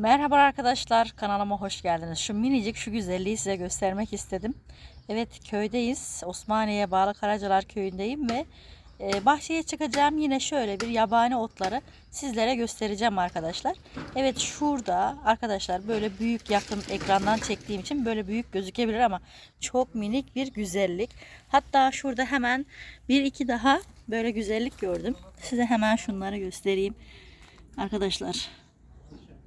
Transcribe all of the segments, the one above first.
Merhaba arkadaşlar kanalıma hoş geldiniz. Şu minicik şu güzelliği size göstermek istedim. Evet köydeyiz. Osmaniye'ye bağlı Karacalar köyündeyim ve e, bahçeye çıkacağım. Yine şöyle bir yabani otları sizlere göstereceğim arkadaşlar. Evet şurada arkadaşlar böyle büyük yakın ekrandan çektiğim için böyle büyük gözükebilir ama çok minik bir güzellik. Hatta şurada hemen bir iki daha böyle güzellik gördüm. Size hemen şunları göstereyim. Arkadaşlar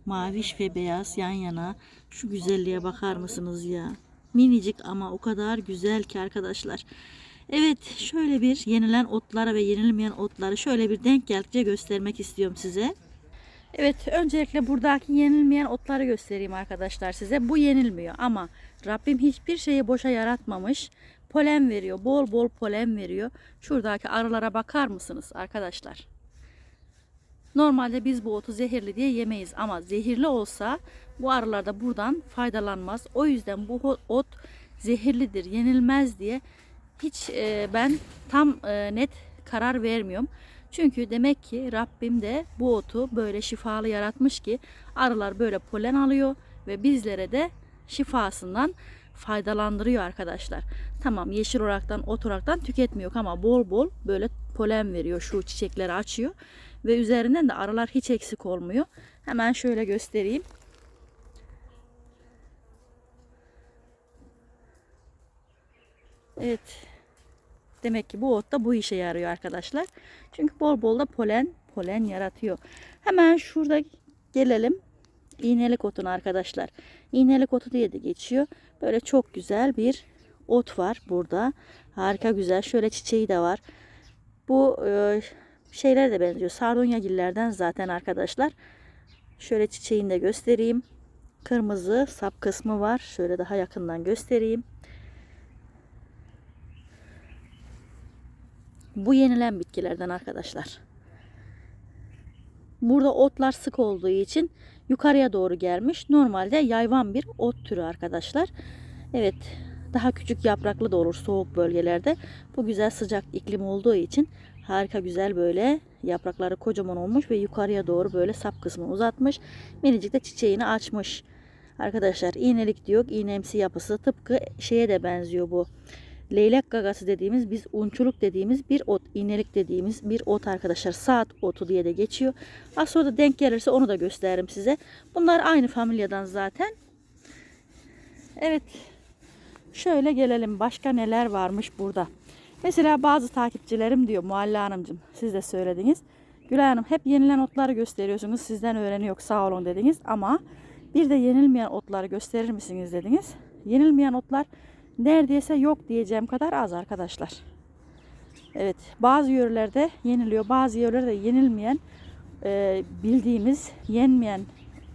Maviş ve beyaz yan yana. Şu güzelliğe bakar mısınız ya? Minicik ama o kadar güzel ki arkadaşlar. Evet şöyle bir yenilen otlara ve yenilmeyen otları şöyle bir denk geldikçe göstermek istiyorum size. Evet öncelikle buradaki yenilmeyen otları göstereyim arkadaşlar size. Bu yenilmiyor ama Rabbim hiçbir şeyi boşa yaratmamış. Polen veriyor. Bol bol polen veriyor. Şuradaki arılara bakar mısınız arkadaşlar? Normalde biz bu otu zehirli diye yemeyiz ama zehirli olsa bu arılar da buradan faydalanmaz. O yüzden bu ot zehirlidir, yenilmez diye hiç e, ben tam e, net karar vermiyorum. Çünkü demek ki Rabbim de bu otu böyle şifalı yaratmış ki arılar böyle polen alıyor ve bizlere de şifasından faydalandırıyor arkadaşlar. Tamam yeşil olaraktan ot olaraktan tüketmiyor ama bol bol böyle polen veriyor şu çiçekleri açıyor ve üzerinden de arılar hiç eksik olmuyor. Hemen şöyle göstereyim. Evet. Demek ki bu ot da bu işe yarıyor arkadaşlar. Çünkü bol bol da polen polen yaratıyor. Hemen şurada gelelim. İğnelik otun arkadaşlar. İğnelik otu diye de geçiyor. Böyle çok güzel bir ot var burada. Harika güzel. Şöyle çiçeği de var. Bu e, şeyler de benziyor. Sardunya gillerden zaten arkadaşlar. Şöyle çiçeğini de göstereyim. Kırmızı sap kısmı var. Şöyle daha yakından göstereyim. Bu yenilen bitkilerden arkadaşlar. Burada otlar sık olduğu için yukarıya doğru gelmiş. Normalde yayvan bir ot türü arkadaşlar. Evet daha küçük yapraklı da olur soğuk bölgelerde. Bu güzel sıcak iklim olduğu için harika güzel böyle yaprakları kocaman olmuş ve yukarıya doğru böyle sap kısmını uzatmış. Minicik de çiçeğini açmış. Arkadaşlar iğnelik diyor. İğnemsi yapısı tıpkı şeye de benziyor bu. Leylek gagası dediğimiz biz unçuluk dediğimiz bir ot, iğnelik dediğimiz bir ot arkadaşlar. Saat otu diye de geçiyor. Az sonra da denk gelirse onu da gösteririm size. Bunlar aynı familyadan zaten. Evet. Şöyle gelelim. Başka neler varmış burada. Mesela bazı takipçilerim diyor Mualla Hanımcığım siz de söylediniz. Gülay Hanım hep yenilen otları gösteriyorsunuz. Sizden öğreniyor sağ olun dediniz. Ama bir de yenilmeyen otları gösterir misiniz dediniz. Yenilmeyen otlar neredeyse yok diyeceğim kadar az arkadaşlar. Evet bazı yörelerde yeniliyor bazı yörelerde yenilmeyen e, bildiğimiz yenmeyen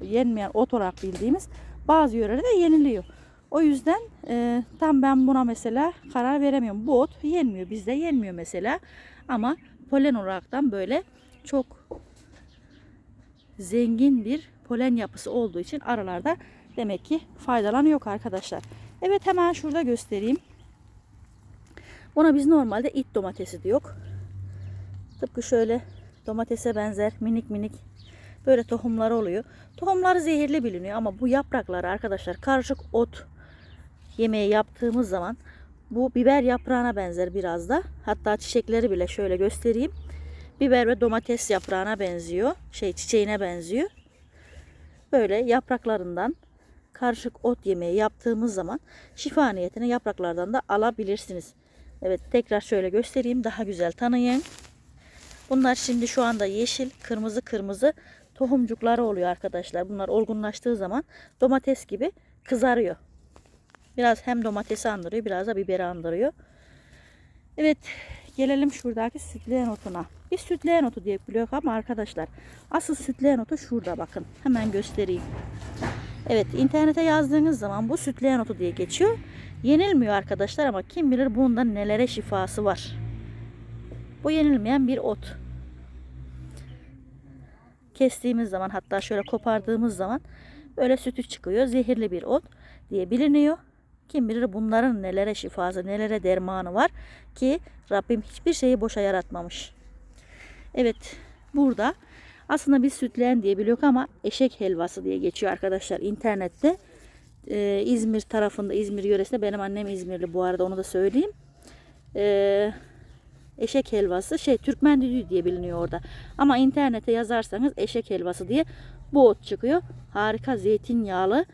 yenmeyen ot olarak bildiğimiz bazı yörelerde yeniliyor. O yüzden e, tam ben buna mesela karar veremiyorum. Bu ot yenmiyor. Bizde yenmiyor mesela. Ama polen olaraktan böyle çok zengin bir polen yapısı olduğu için aralarda demek ki faydalanıyor arkadaşlar. Evet hemen şurada göstereyim. Buna biz normalde it domatesi diyor. Tıpkı şöyle domatese benzer minik minik böyle tohumları oluyor. Tohumları zehirli biliniyor ama bu yaprakları arkadaşlar karışık ot yemeği yaptığımız zaman bu biber yaprağına benzer biraz da. Hatta çiçekleri bile şöyle göstereyim. Biber ve domates yaprağına benziyor. Şey çiçeğine benziyor. Böyle yapraklarından karışık ot yemeği yaptığımız zaman şifa niyetine yapraklardan da alabilirsiniz. Evet tekrar şöyle göstereyim daha güzel tanıyın. Bunlar şimdi şu anda yeşil, kırmızı kırmızı tohumcukları oluyor arkadaşlar. Bunlar olgunlaştığı zaman domates gibi kızarıyor. Biraz hem domatesi andırıyor biraz da biberi andırıyor. Evet gelelim şuradaki sütleyen otuna. Biz sütleyen otu diye biliyoruz ama arkadaşlar asıl sütleyen otu şurada bakın. Hemen göstereyim. Evet internete yazdığınız zaman bu sütleyen otu diye geçiyor. Yenilmiyor arkadaşlar ama kim bilir bunda nelere şifası var. Bu yenilmeyen bir ot. Kestiğimiz zaman hatta şöyle kopardığımız zaman böyle sütü çıkıyor. Zehirli bir ot diye biliniyor. Kim bilir bunların nelere şifası, nelere dermanı var ki Rabbim hiçbir şeyi boşa yaratmamış. Evet burada Aslında biz sütleyen diye biliyoruz ama eşek helvası diye geçiyor arkadaşlar internette. Ee, İzmir tarafında, İzmir yöresinde benim annem İzmirli bu arada onu da söyleyeyim. Ee, eşek helvası şey Türkmen düdüğü diye biliniyor orada. Ama internete yazarsanız eşek helvası diye bu ot çıkıyor. Harika zeytinyağlı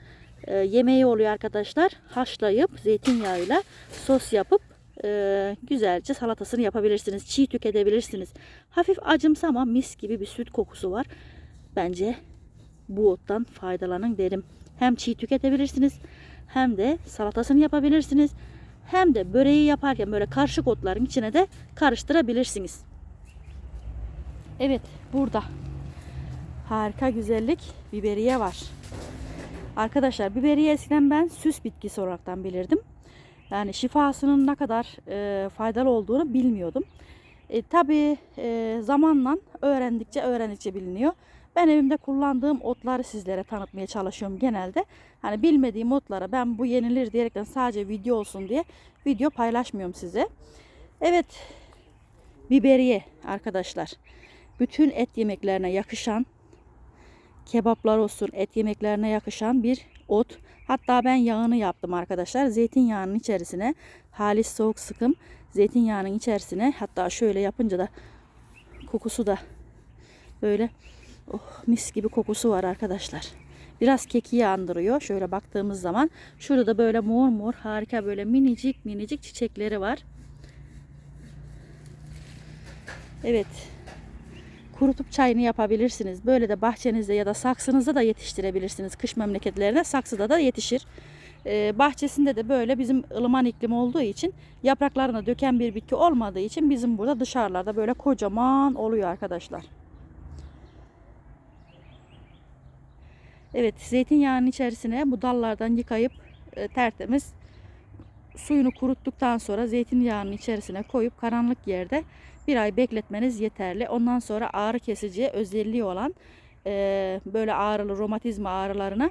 e, yemeği oluyor arkadaşlar. Haşlayıp zeytinyağıyla sos yapıp e, güzelce salatasını yapabilirsiniz. Çiğ tüketebilirsiniz. Hafif acımsı ama mis gibi bir süt kokusu var. Bence bu ottan faydalanın derim. Hem çiğ tüketebilirsiniz hem de salatasını yapabilirsiniz. Hem de böreği yaparken böyle karışık otların içine de karıştırabilirsiniz. Evet burada harika güzellik biberiye var. Arkadaşlar biberiye eskiden ben süs bitkisi olaraktan bilirdim. Yani şifasının ne kadar e, faydalı olduğunu bilmiyordum. E, Tabi e, zamanla öğrendikçe öğrendikçe biliniyor. Ben evimde kullandığım otları sizlere tanıtmaya çalışıyorum genelde. Hani bilmediğim otlara ben bu yenilir diyerekten sadece video olsun diye video paylaşmıyorum size. Evet biberiye arkadaşlar. Bütün et yemeklerine yakışan kebaplar olsun et yemeklerine yakışan bir ot. Hatta ben yağını yaptım arkadaşlar. Zeytinyağının içerisine halis soğuk sıkım zeytinyağının içerisine hatta şöyle yapınca da kokusu da böyle oh, mis gibi kokusu var arkadaşlar. Biraz kekiği andırıyor. Şöyle baktığımız zaman şurada da böyle mor mor harika böyle minicik minicik çiçekleri var. Evet kurutup çayını yapabilirsiniz. Böyle de bahçenizde ya da saksınızda da yetiştirebilirsiniz. Kış memleketlerine saksıda da yetişir. Ee, bahçesinde de böyle bizim ılıman iklim olduğu için yapraklarını döken bir bitki olmadığı için bizim burada dışarılarda böyle kocaman oluyor arkadaşlar. Evet zeytinyağının içerisine bu dallardan yıkayıp e, tertemiz suyunu kuruttuktan sonra zeytinyağının içerisine koyup karanlık yerde bir ay bekletmeniz yeterli. Ondan sonra ağrı kesici özelliği olan e, böyle ağrılı romatizma ağrılarına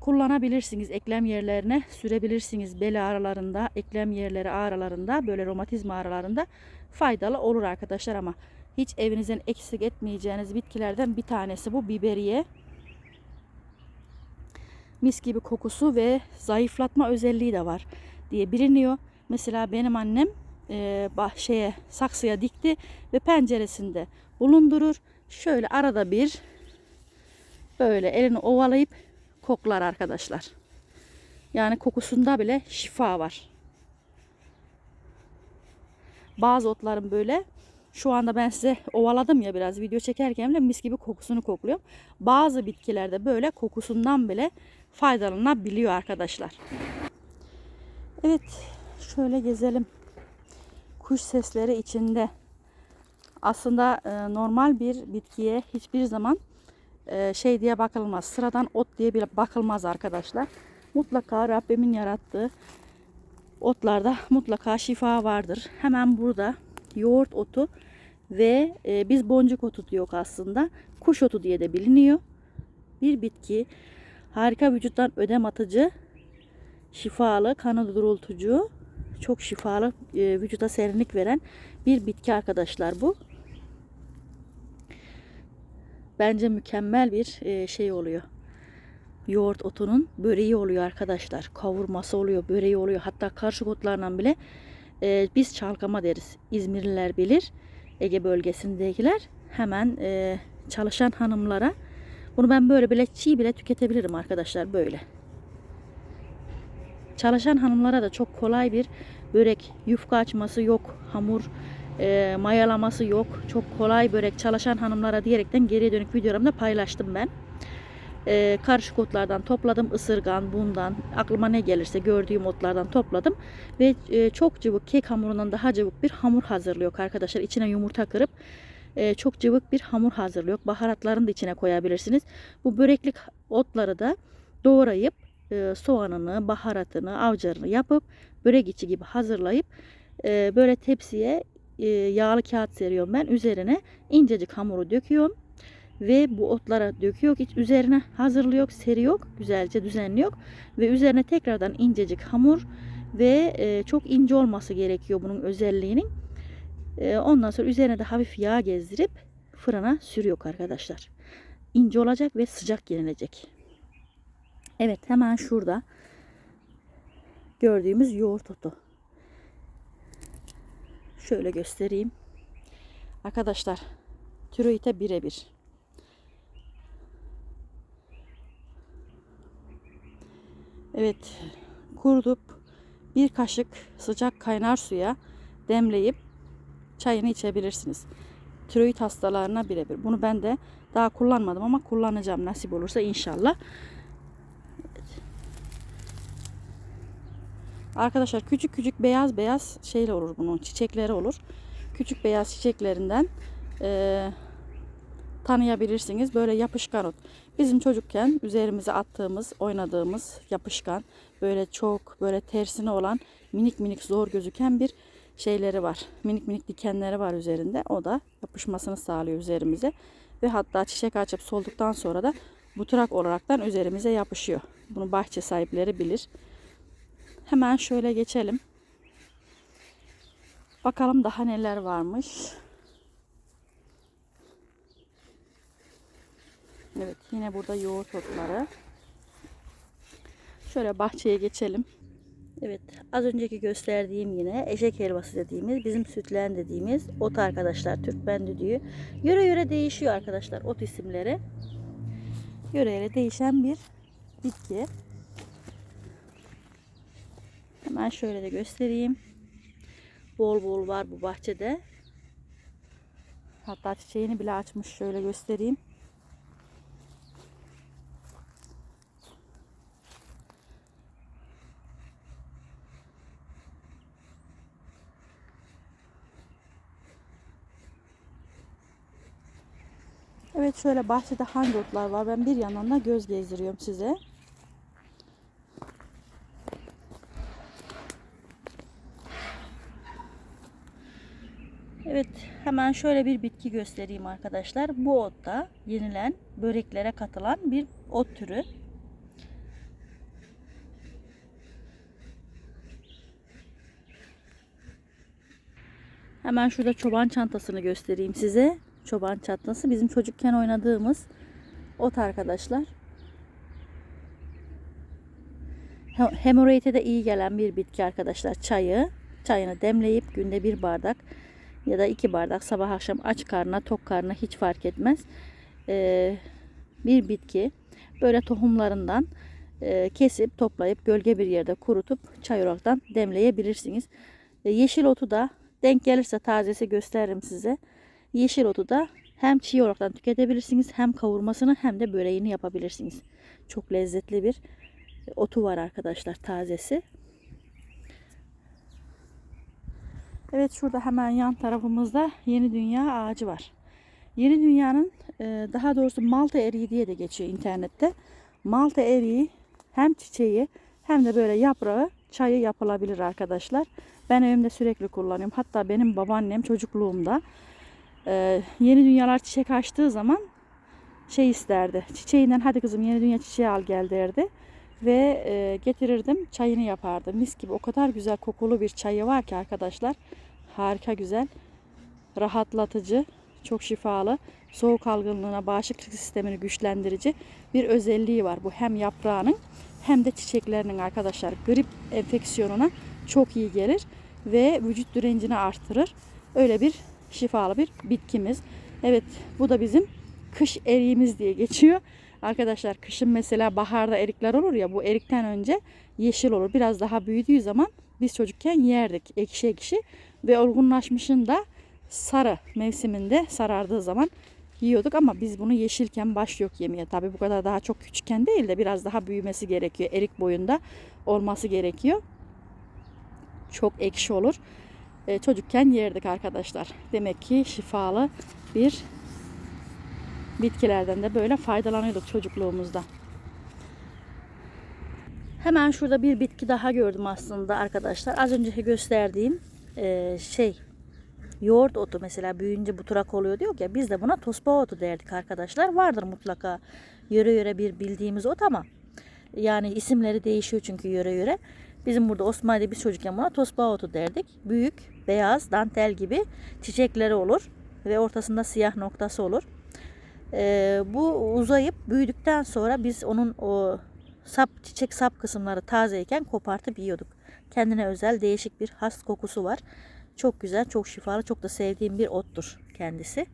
kullanabilirsiniz. Eklem yerlerine sürebilirsiniz. Bel ağrılarında, eklem yerleri ağrılarında, böyle romatizma ağrılarında faydalı olur arkadaşlar ama hiç evinizden eksik etmeyeceğiniz bitkilerden bir tanesi bu biberiye. Mis gibi kokusu ve zayıflatma özelliği de var diye biliniyor. Mesela benim annem e, bahçeye, saksıya dikti ve penceresinde bulundurur. Şöyle arada bir böyle elini ovalayıp koklar arkadaşlar. Yani kokusunda bile şifa var. Bazı otların böyle şu anda ben size ovaladım ya biraz video çekerken bile mis gibi kokusunu kokluyorum. Bazı bitkilerde böyle kokusundan bile faydalanabiliyor arkadaşlar. Evet şöyle gezelim. Kuş sesleri içinde. Aslında e, normal bir bitkiye hiçbir zaman e, şey diye bakılmaz. Sıradan ot diye bile bakılmaz arkadaşlar. Mutlaka Rabbimin yarattığı otlarda mutlaka şifa vardır. Hemen burada yoğurt otu ve e, biz boncuk otu diyor aslında. Kuş otu diye de biliniyor. Bir bitki harika vücuttan ödem atıcı, şifalı, kanı durultucu, çok şifalı, e, vücuda serinlik veren bir bitki arkadaşlar bu. Bence mükemmel bir e, şey oluyor. Yoğurt otunun böreği oluyor arkadaşlar. Kavurması oluyor, böreği oluyor. Hatta karışık otlarla bile e, biz çalkama deriz. İzmirliler bilir. Ege bölgesindekiler hemen çalışan hanımlara bunu ben böyle bile çiğ bile tüketebilirim arkadaşlar böyle. Çalışan hanımlara da çok kolay bir börek, yufka açması yok, hamur e, mayalaması yok. Çok kolay börek çalışan hanımlara diyerekten geriye dönük videolarımda paylaştım ben. E, karışık otlardan topladım. ısırgan, bundan, aklıma ne gelirse gördüğüm otlardan topladım. Ve e, çok cıvık kek hamurundan daha cıvık bir hamur hazırlıyor arkadaşlar. İçine yumurta kırıp e, çok cıvık bir hamur hazırlıyor. Baharatlarını da içine koyabilirsiniz. Bu böreklik otları da doğrayıp e, soğanını, baharatını, avcarını yapıp börek içi gibi hazırlayıp e, böyle tepsiye yağlı kağıt seriyorum ben. Üzerine incecik hamuru döküyorum. Ve bu otlara döküyor. Hiç üzerine hazırlıyor, seriyor. Güzelce düzenliyor. Ve üzerine tekrardan incecik hamur ve çok ince olması gerekiyor bunun özelliğinin. E, ondan sonra üzerine de hafif yağ gezdirip fırına sürüyor arkadaşlar. İnce olacak ve sıcak yenilecek. Evet hemen şurada gördüğümüz yoğurt otu. Şöyle göstereyim. Arkadaşlar tiroide birebir. Evet kurutup bir kaşık sıcak kaynar suya demleyip çayını içebilirsiniz. Tiroid hastalarına birebir. Bunu ben de daha kullanmadım ama kullanacağım nasip olursa inşallah. Arkadaşlar küçük küçük beyaz beyaz şeyler olur bunun çiçekleri olur. Küçük beyaz çiçeklerinden eee tanıyabilirsiniz. Böyle yapışkan ot. Bizim çocukken üzerimize attığımız, oynadığımız yapışkan, böyle çok böyle tersine olan minik minik zor gözüken bir şeyleri var. Minik minik dikenleri var üzerinde. O da yapışmasını sağlıyor üzerimize. Ve hatta çiçek açıp solduktan sonra da buturak olaraktan üzerimize yapışıyor. Bunu bahçe sahipleri bilir. Hemen şöyle geçelim. Bakalım daha neler varmış. Evet yine burada yoğurt otları. Şöyle bahçeye geçelim. Evet az önceki gösterdiğim yine eşek helvası dediğimiz bizim sütlen dediğimiz ot arkadaşlar Türkmen düdüğü. Yöre yöre değişiyor arkadaşlar ot isimleri. Yöre yöre değişen bir bitki. Hemen şöyle de göstereyim. Bol bol var bu bahçede. Hatta çiçeğini bile açmış şöyle göstereyim. Evet şöyle bahçede hangi otlar var ben bir yandan da göz gezdiriyorum size. Evet hemen şöyle bir bitki göstereyim arkadaşlar. Bu ot da yenilen böreklere katılan bir ot türü. Hemen şurada çoban çantasını göstereyim size. Çoban çantası bizim çocukken oynadığımız ot arkadaşlar. He- Hemoroide de iyi gelen bir bitki arkadaşlar. Çayı, çayını demleyip günde bir bardak ya da iki bardak sabah akşam aç karnına tok karnına hiç fark etmez. Ee, bir bitki böyle tohumlarından e, kesip toplayıp gölge bir yerde kurutup çay olaraktan demleyebilirsiniz. E, yeşil otu da denk gelirse tazesi gösteririm size. Yeşil otu da hem çiğ olaraktan tüketebilirsiniz hem kavurmasını hem de böreğini yapabilirsiniz. Çok lezzetli bir otu var arkadaşlar tazesi. Evet şurada hemen yan tarafımızda Yeni Dünya ağacı var. Yeni Dünya'nın e, daha doğrusu Malta eriği diye de geçiyor internette. Malta eriği hem çiçeği hem de böyle yaprağı çayı yapılabilir arkadaşlar. Ben evimde sürekli kullanıyorum. Hatta benim babaannem çocukluğumda e, yeni dünyalar çiçek açtığı zaman şey isterdi. Çiçeğinden hadi kızım yeni dünya çiçeği al gel derdi. Ve e, getirirdim çayını yapardı. Mis gibi o kadar güzel kokulu bir çayı var ki arkadaşlar. Harika güzel. Rahatlatıcı, çok şifalı, soğuk algınlığına, bağışıklık sistemini güçlendirici bir özelliği var. Bu hem yaprağının hem de çiçeklerinin arkadaşlar grip enfeksiyonuna çok iyi gelir ve vücut direncini artırır. Öyle bir şifalı bir bitkimiz. Evet bu da bizim kış eriğimiz diye geçiyor. Arkadaşlar kışın mesela baharda erikler olur ya bu erikten önce yeşil olur. Biraz daha büyüdüğü zaman biz çocukken yerdik ekşi ekşi ve olgunlaşmışında sarı mevsiminde sarardığı zaman yiyorduk ama biz bunu yeşilken baş yok yemeye. Tabi bu kadar daha çok küçükken değil de biraz daha büyümesi gerekiyor. Erik boyunda olması gerekiyor. Çok ekşi olur. Ee, çocukken yerdik arkadaşlar. Demek ki şifalı bir bitkilerden de böyle faydalanıyorduk çocukluğumuzda. Hemen şurada bir bitki daha gördüm aslında arkadaşlar. Az önceki gösterdiğim e, şey yoğurt otu mesela büyüyünce buturak oluyor diyor ya biz de buna tosba otu derdik arkadaşlar. Vardır mutlaka yöre yöre bir bildiğimiz ot ama yani isimleri değişiyor çünkü yöre yöre. Bizim burada Osmanlı'da biz çocukken buna tosba otu derdik. Büyük, beyaz, dantel gibi çiçekleri olur. ve ortasında siyah noktası olur. Ee, bu uzayıp büyüdükten sonra biz onun o sap çiçek sap kısımları tazeyken kopartıp yiyorduk. Kendine özel değişik bir has kokusu var. Çok güzel, çok şifalı, çok da sevdiğim bir ottur kendisi.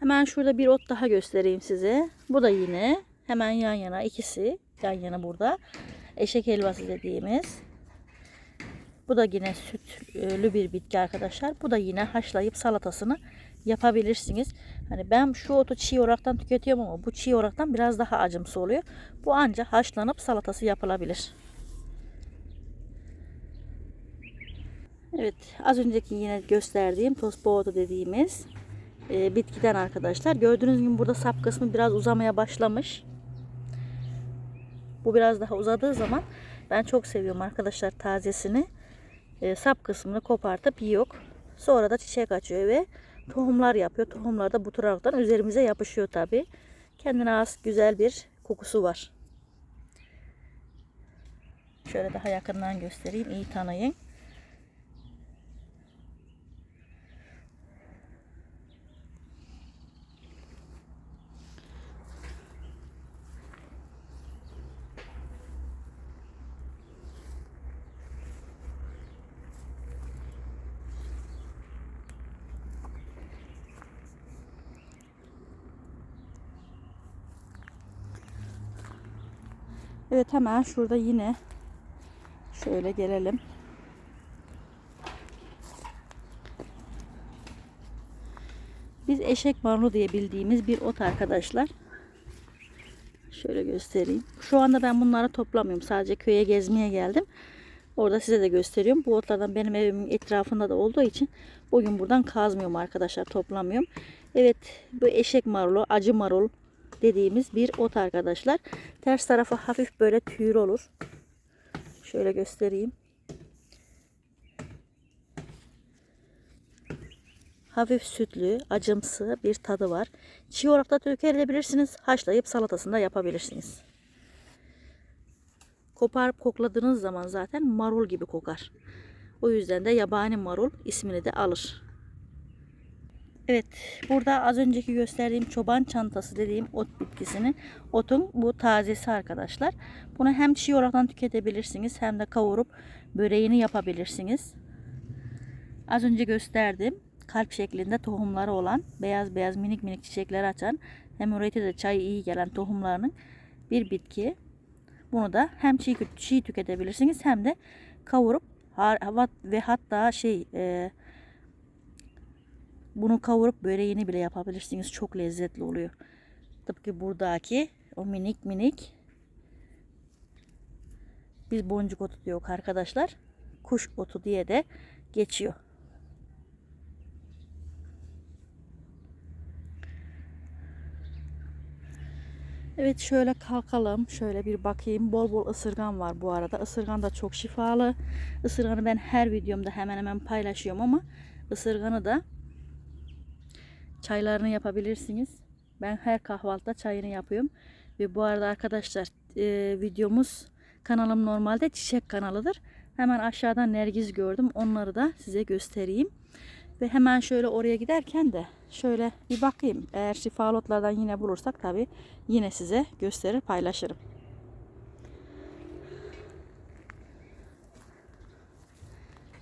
Hemen şurada bir ot daha göstereyim size. Bu da yine hemen yan yana ikisi yan yana burada. Eşek helvası dediğimiz. Bu da yine sütlü bir bitki arkadaşlar. Bu da yine haşlayıp salatasını yapabilirsiniz. Hani ben şu otu çiğ olaraktan tüketiyorum ama bu çiğ olaraktan biraz daha acımsı oluyor. Bu ancak haşlanıp salatası yapılabilir. Evet az önceki yine gösterdiğim tosboğdu dediğimiz e, bitkiden arkadaşlar. Gördüğünüz gibi burada sap kısmı biraz uzamaya başlamış. Bu biraz daha uzadığı zaman ben çok seviyorum arkadaşlar tazesini. E, sap kısmını kopartıp yiyor. Sonra da çiçek açıyor ve tohumlar yapıyor. Tohumlar da bu taraftan üzerimize yapışıyor tabi. Kendine az güzel bir kokusu var. Şöyle daha yakından göstereyim. iyi tanıyın. Evet hemen şurada yine şöyle gelelim. Biz eşek marulu diye bildiğimiz bir ot arkadaşlar. Şöyle göstereyim. Şu anda ben bunları toplamıyorum. Sadece köye gezmeye geldim. Orada size de gösteriyorum. Bu otlardan benim evimin etrafında da olduğu için bugün buradan kazmıyorum arkadaşlar. Toplamıyorum. Evet bu eşek marulu, acı marul dediğimiz bir ot arkadaşlar. Ters tarafa hafif böyle tüyür olur. Şöyle göstereyim. Hafif sütlü, acımsı bir tadı var. Çiğ olarak da tüketebilirsiniz. Haşlayıp salatasında yapabilirsiniz. Koparıp kokladığınız zaman zaten marul gibi kokar. O yüzden de yabani marul ismini de alır. Evet burada az önceki gösterdiğim çoban çantası dediğim ot bitkisinin otun bu tazesi arkadaşlar. Bunu hem çiğ olaraktan tüketebilirsiniz hem de kavurup böreğini yapabilirsiniz. Az önce gösterdim. Kalp şeklinde tohumları olan beyaz beyaz minik minik çiçekler açan hemoroide de çay iyi gelen tohumlarının bir bitki. Bunu da hem çiğ, çiğ tüketebilirsiniz hem de kavurup ve hatta şey e, bunu kavurup böreğini bile yapabilirsiniz. Çok lezzetli oluyor. Tıpkı buradaki o minik minik biz boncuk otu diyor arkadaşlar. Kuş otu diye de geçiyor. Evet şöyle kalkalım. Şöyle bir bakayım. Bol bol ısırgan var bu arada. Isırgan da çok şifalı. Isırganı ben her videomda hemen hemen paylaşıyorum ama ısırganı da Çaylarını yapabilirsiniz. Ben her kahvaltıda çayını yapıyorum. Ve bu arada arkadaşlar e, videomuz kanalım normalde çiçek kanalıdır. Hemen aşağıdan nergiz gördüm. Onları da size göstereyim. Ve hemen şöyle oraya giderken de şöyle bir bakayım. Eğer şifalı otlardan yine bulursak tabi yine size gösterir paylaşırım.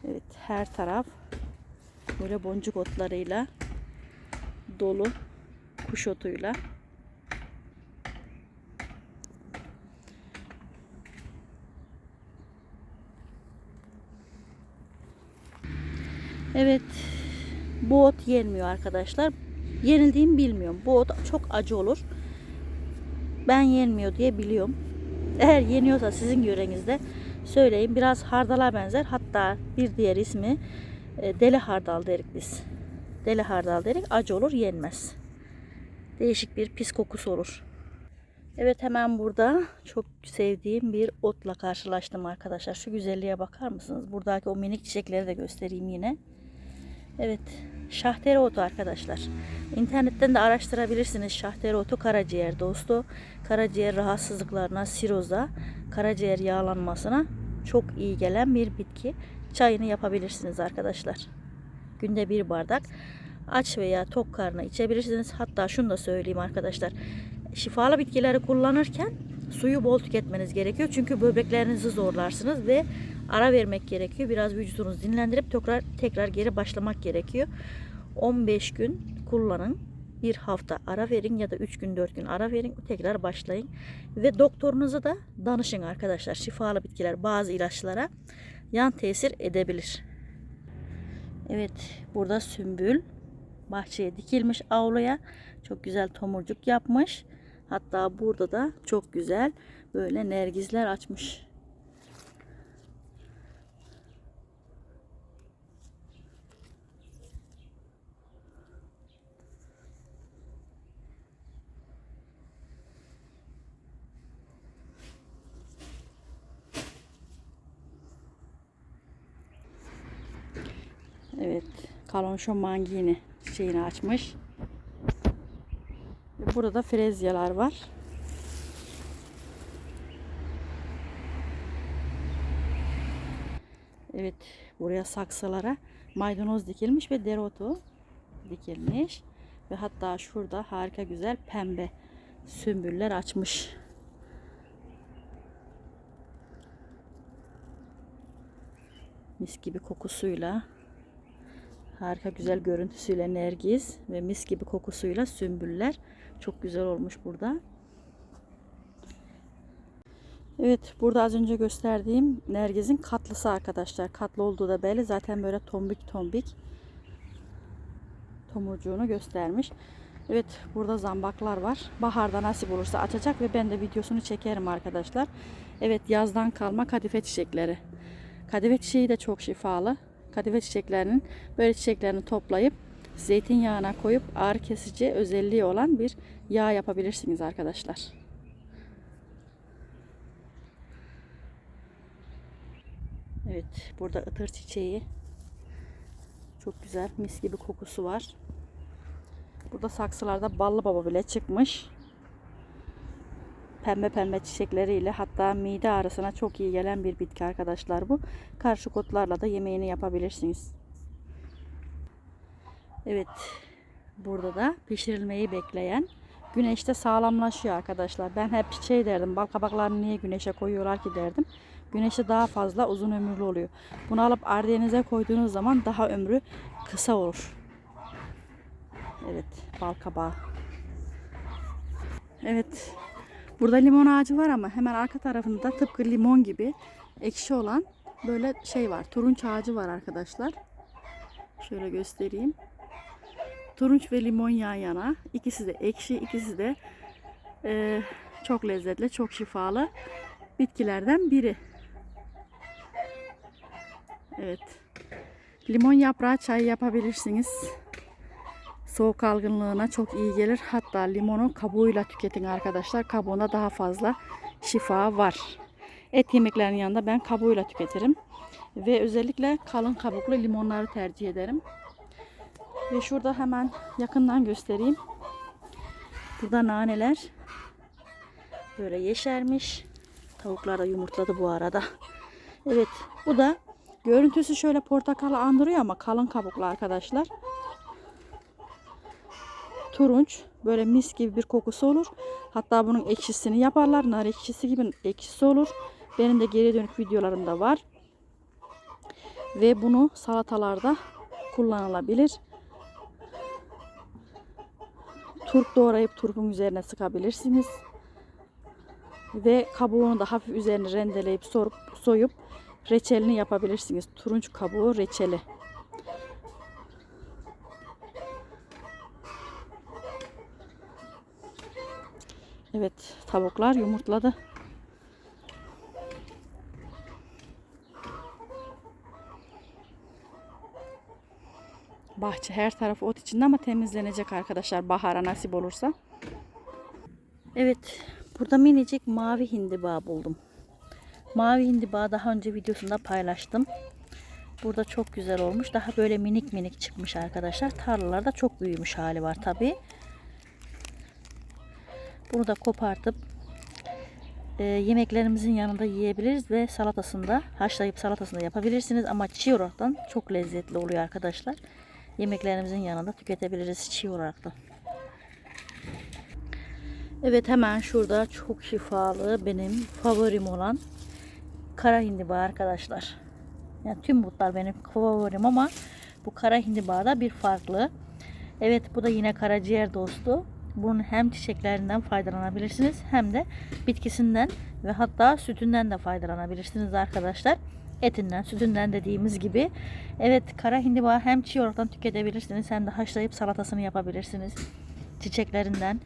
Evet her taraf böyle boncuk otlarıyla dolu kuş otuyla. Evet. Bu ot yenmiyor arkadaşlar. Yenildiğimi bilmiyorum. Bu ot çok acı olur. Ben yenmiyor diye biliyorum. Eğer yeniyorsa sizin yörenizde söyleyin. Biraz hardala benzer. Hatta bir diğer ismi e, deli hardal derik biz. Deli hardal dedik. Acı olur yenmez. Değişik bir pis kokusu olur. Evet hemen burada çok sevdiğim bir otla karşılaştım arkadaşlar. Şu güzelliğe bakar mısınız? Buradaki o minik çiçekleri de göstereyim yine. Evet şahteri otu arkadaşlar. İnternetten de araştırabilirsiniz. Şahteri otu karaciğer dostu. Karaciğer rahatsızlıklarına, siroza, karaciğer yağlanmasına çok iyi gelen bir bitki. Çayını yapabilirsiniz arkadaşlar. Günde bir bardak. aç veya tok karnına içebilirsiniz. Hatta şunu da söyleyeyim arkadaşlar. Şifalı bitkileri kullanırken suyu bol tüketmeniz gerekiyor. Çünkü böbreklerinizi zorlarsınız ve ara vermek gerekiyor. Biraz vücudunuzu dinlendirip tekrar tekrar geri başlamak gerekiyor. 15 gün kullanın. Bir hafta ara verin ya da 3 gün 4 gün ara verin. Tekrar başlayın. Ve doktorunuza da danışın arkadaşlar. Şifalı bitkiler bazı ilaçlara yan tesir edebilir. Evet burada sümbül bahçeye dikilmiş avluya. Çok güzel tomurcuk yapmış. Hatta burada da çok güzel böyle nergizler açmış. Evet, kalonşo mangini çiçeğini açmış. Burada da frezyalar var. Evet, buraya saksılara maydanoz dikilmiş ve dereotu dikilmiş. Ve hatta şurada harika güzel pembe sümbüller açmış. Mis gibi kokusuyla Harika güzel görüntüsüyle nergis ve mis gibi kokusuyla sümbüller. Çok güzel olmuş burada. Evet burada az önce gösterdiğim nergizin katlısı arkadaşlar. Katlı olduğu da belli. Zaten böyle tombik tombik tomurcuğunu göstermiş. Evet burada zambaklar var. Baharda nasip olursa açacak ve ben de videosunu çekerim arkadaşlar. Evet yazdan kalma kadife çiçekleri. Kadife çiçeği de çok şifalı kadife çiçeklerinin böyle çiçeklerini toplayıp zeytinyağına koyup ağrı kesici özelliği olan bir yağ yapabilirsiniz arkadaşlar. Evet, burada ıtır çiçeği. Çok güzel, mis gibi kokusu var. Burada saksılarda ballı baba bile çıkmış. Pembe pembe çiçekleriyle hatta mide ağrısına çok iyi gelen bir bitki arkadaşlar bu. Karışık otlarla da yemeğini yapabilirsiniz. Evet. Burada da pişirilmeyi bekleyen güneşte sağlamlaşıyor arkadaşlar. Ben hep şey derdim. Bal kabaklarını niye güneşe koyuyorlar ki derdim. Güneşte daha fazla uzun ömürlü oluyor. Bunu alıp ardenize koyduğunuz zaman daha ömrü kısa olur. Evet, bal kabağı. Evet, Burada limon ağacı var ama hemen arka tarafında tıpkı limon gibi ekşi olan böyle şey var. Turunç ağacı var arkadaşlar. Şöyle göstereyim. Turunç ve limon yan yana. İkisi de ekşi, ikisi de e, çok lezzetli, çok şifalı bitkilerden biri. Evet. Limon yaprağı çay yapabilirsiniz. Soğuk algınlığına çok iyi gelir. Hatta limonu kabuğuyla tüketin arkadaşlar. Kabuğunda daha fazla şifa var. Et yemeklerinin yanında ben kabuğuyla tüketirim. Ve özellikle kalın kabuklu limonları tercih ederim. Ve şurada hemen yakından göstereyim. Burada naneler böyle yeşermiş. Tavuklar da yumurtladı bu arada. Evet bu da görüntüsü şöyle portakalı andırıyor ama kalın kabuklu arkadaşlar turunç böyle mis gibi bir kokusu olur. Hatta bunun ekşisini yaparlar. Nar ekşisi gibi ekşisi olur. Benim de geri dönük videolarımda var. Ve bunu salatalarda kullanılabilir. Turp doğrayıp turpun üzerine sıkabilirsiniz. Ve kabuğunu da hafif üzerine rendeleyip soyup reçelini yapabilirsiniz. Turunç kabuğu reçeli. Evet tavuklar yumurtladı. Bahçe her tarafı ot içinde ama temizlenecek arkadaşlar bahara nasip olursa. Evet burada minicik mavi hindiba buldum. Mavi hindiba daha önce videosunda paylaştım. Burada çok güzel olmuş. Daha böyle minik minik çıkmış arkadaşlar. Tarlalarda çok büyümüş hali var tabii. Bunu da kopartıp e, yemeklerimizin yanında yiyebiliriz ve salatasında haşlayıp salatasında yapabilirsiniz ama çiğ olaraktan çok lezzetli oluyor arkadaşlar. yemeklerimizin yanında tüketebiliriz çiğ olarak da. Evet hemen şurada çok şifalı benim favorim olan kara hindiba arkadaşlar. Yani tüm butlar benim favorim ama bu kara hindibada bir farklı. Evet bu da yine karaciğer dostu. Bunun hem çiçeklerinden faydalanabilirsiniz hem de bitkisinden ve hatta sütünden de faydalanabilirsiniz arkadaşlar. Etinden, sütünden dediğimiz gibi. Evet kara hindiba hem çiğ olarak tüketebilirsiniz hem de haşlayıp salatasını yapabilirsiniz. Çiçeklerinden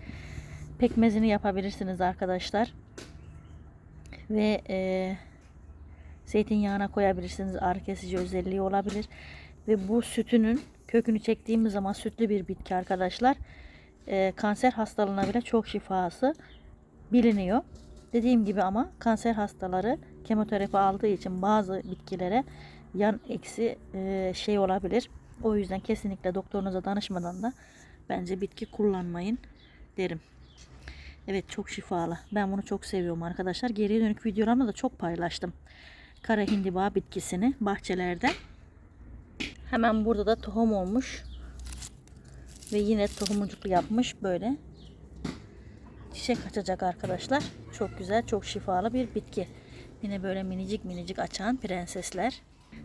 pekmezini yapabilirsiniz arkadaşlar. Ve e, zeytinyağına koyabilirsiniz. Ağrı kesici özelliği olabilir. Ve bu sütünün kökünü çektiğimiz zaman sütlü bir bitki arkadaşlar. E, kanser hastalığına bile çok şifası biliniyor. Dediğim gibi ama kanser hastaları kemoterapi aldığı için bazı bitkilere yan eksi e, şey olabilir. O yüzden kesinlikle doktorunuza danışmadan da bence bitki kullanmayın derim. Evet çok şifalı. Ben bunu çok seviyorum arkadaşlar. Geriye dönük videolarımda da çok paylaştım. Kara hindiba bitkisini bahçelerde. Hemen burada da tohum olmuş. Ve yine tohumucuk yapmış böyle. Çiçek açacak arkadaşlar. Çok güzel, çok şifalı bir bitki. Yine böyle minicik minicik açan prensesler.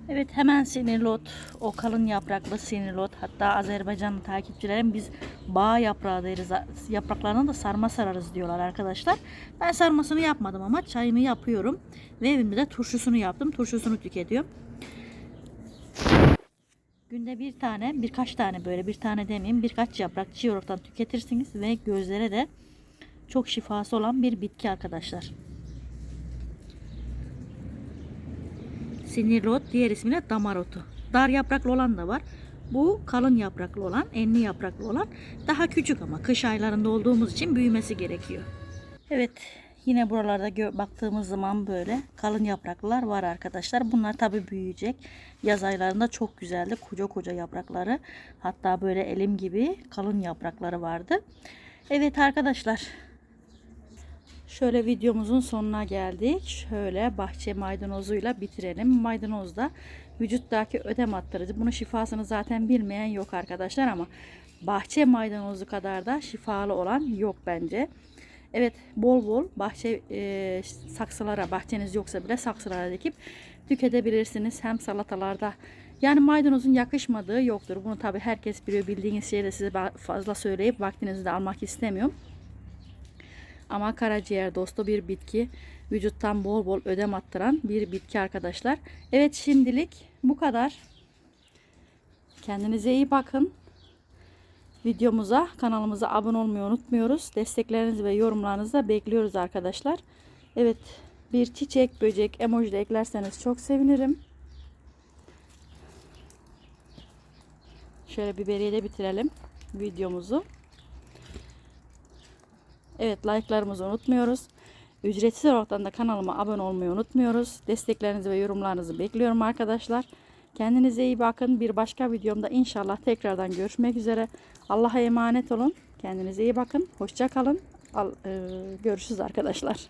Evet hemen sinirlot, o kalın yapraklı sinirlot. Hatta Azerbaycanlı takipçilerim biz bağ yaprağı deriz. Yapraklarına da sarma sararız diyorlar arkadaşlar. Ben sarmasını yapmadım ama çayını yapıyorum. Ve evimde de turşusunu yaptım. Turşusunu tüketiyorum. Günde bir tane, birkaç tane böyle bir tane demeyeyim birkaç yaprak çiğ olaraktan tüketirsiniz ve gözlere de çok şifası olan bir bitki arkadaşlar. Sinirlot, diğer ismiyle damar otu. Dar yapraklı olan da var. Bu kalın yapraklı olan, enli yapraklı olan daha küçük ama kış aylarında olduğumuz için büyümesi gerekiyor. Evet, yine buralarda baktığımız zaman böyle kalın yapraklılar var arkadaşlar. Bunlar tabi büyüyecek. Yaz aylarında çok güzeldi. Koca koca yaprakları. Hatta böyle elim gibi kalın yaprakları vardı. Evet arkadaşlar, Şöyle videomuzun sonuna geldik. Şöyle bahçe maydanozuyla bitirelim. Maydanoz da vücuttaki ödem attırıcı. Bunun şifasını zaten bilmeyen yok arkadaşlar ama bahçe maydanozu kadar da şifalı olan yok bence. Evet bol bol bahçe e, saksılara bahçeniz yoksa bile saksılara dikip tüketebilirsiniz. Hem salatalarda yani maydanozun yakışmadığı yoktur. Bunu tabi herkes biliyor. Bildiğiniz şeyi de size fazla söyleyip vaktinizi de almak istemiyorum. Ama karaciğer dostu bir bitki. Vücuttan bol bol ödem attıran bir bitki arkadaşlar. Evet şimdilik bu kadar. Kendinize iyi bakın. Videomuza, kanalımıza abone olmayı unutmuyoruz. Desteklerinizi ve yorumlarınızı da bekliyoruz arkadaşlar. Evet bir çiçek, böcek, emoji de eklerseniz çok sevinirim. Şöyle biberiye de bitirelim videomuzu. Evet like'larımızı unutmuyoruz. Ücretsiz olarak da kanalıma abone olmayı unutmuyoruz. Desteklerinizi ve yorumlarınızı bekliyorum arkadaşlar. Kendinize iyi bakın. Bir başka videomda inşallah tekrardan görüşmek üzere. Allah'a emanet olun. Kendinize iyi bakın. Hoşça kalın. Görüşürüz arkadaşlar.